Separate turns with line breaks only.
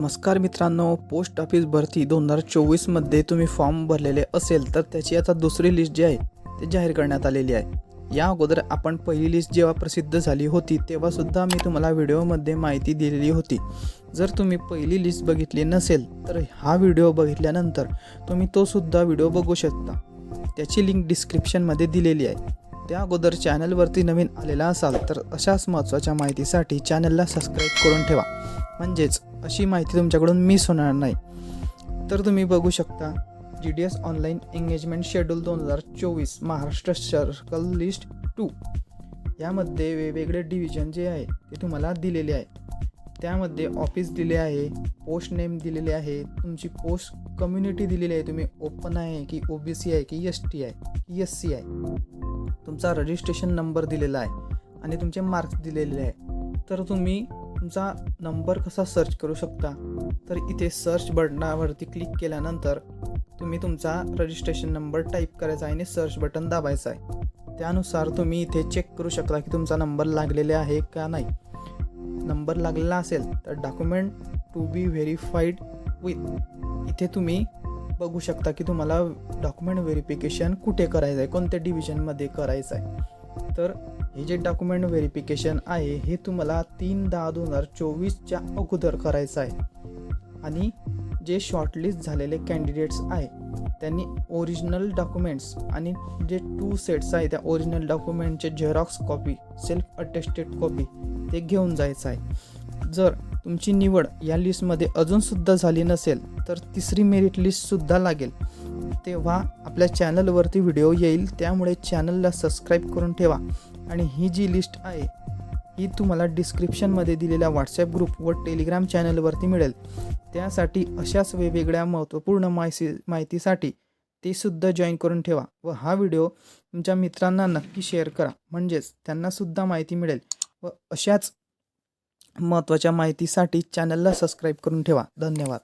नमस्कार मित्रांनो post office भरती दोन हजार चोवीसमध्ये तुम्ही फॉर्म भरलेले असेल तर त्याची आता दुसरी लिस्ट जी आहे ती जाहीर करण्यात आलेली आहे. या अगोदर आपण पहिली लिस्ट जेव्हा प्रसिद्ध झाली होती तेव्हासुद्धा मी तुम्हाला व्हिडिओमध्ये माहिती दिलेली होती. जर तुम्ही पहिली लिस्ट बघितली नसेल तर हा व्हिडिओ बघितल्यानंतर तुम्ही तोसुद्धा व्हिडिओ बघू शकता. त्याची लिंक डिस्क्रिप्शनमध्ये दिलेली आहे. त्या अगोदर चॅनलवरती नवीन आलेला असाल तर अशाच महत्त्वाच्या माहितीसाठी चॅनलला सबस्क्राईब करून ठेवा. म्हणजेच अशी माहिती तुमच्याकडून मिस होणार नाही. तर तुम्ही बघू शकता G D S online engagement schedule दोन हजार चोवीस महाराष्ट्र सर्कल लिस्ट टू यामध्ये वेगवेगळे डिव्हिजन जे आहे ते तुम्हाला दिलेले आहे. त्यामध्ये ऑफिस दिले आहे पोस्ट नेम दिलेले आहे तुमची पोस्ट कम्युनिटी दिलेली आहे तुम्ही ओपन आहे की ओ बी सी आहे की एस टी आहे की एस सी आहे. तुमचा रजिस्ट्रेशन नंबर दिलेला आहे आणि तुमचे मार्क्स दिलेले आहे. तर तुम्ही तुमचा नंबर कसा सर्च करू शकता? तर इथे सर्च बटनावरती क्लिक केल्यानंतर तुम्ही तुमचा रजिस्ट्रेशन नंबर टाईप करायचा आहे आणि सर्च बटन दाबायचं आहे. त्यानुसार तुम्ही इथे चेक करू शकता की तुमचा नंबर लागलेला आहे का नाही. नंबर लागलेला असेल तर document to be verified with. इथे तुम्ही बघू शकता की तुम्हाला डॉक्युमेंट व्हेरिफिकेशन कुठे करायचं आहे कोणत्या डिव्हिजनमध्ये करायचं आहे. तर हे जे डॉक्युमेंट व्हेरिफिकेशन आहे हे तुम्हाला तीन दहा दोन हजार चोवीसच्या अगोदर करायचं आहे. आणि जे शॉर्टलिस्ट झालेले कॅन्डिडेट्स आहे त्यांनी ओरिजिनल डॉक्युमेंट्स आणि जे टू सेट्स आहे त्या original डॉक्युमेंटचे Xerox copy self attested copy ते घेऊन जायचं आहे. जर तुमची निवड या लिस्टमध्ये अजूनसुद्धा झाली नसेल तर तिसरी मेरिट लिस्टसुद्धा लागेल. तेव्हा आपल्या चॅनलवरती व्हिडिओ येईल त्यामुळे चॅनलला सबस्क्राईब करून ठेवा. आणि ही जी लिस्ट आहे ही तुम्हाला डिस्क्रिप्शनमध्ये दिलेल्या व्हॉट्सॲप ग्रुप व टेलिग्राम चॅनलवरती मिळेल. त्यासाठी अशाच वेगवेगळ्या महत्त्वपूर्ण माहिती माहितीसाठी ते सुद्धा जॉईन करून ठेवा व हा व्हिडिओ तुमच्या मित्रांना नक्की शेअर करा. म्हणजेच त्यांनासुद्धा माहिती मिळेल. व अशाच महत्त्वाच्या माहितीसाठी चॅनलला सबस्क्राईब करून ठेवा. धन्यवाद.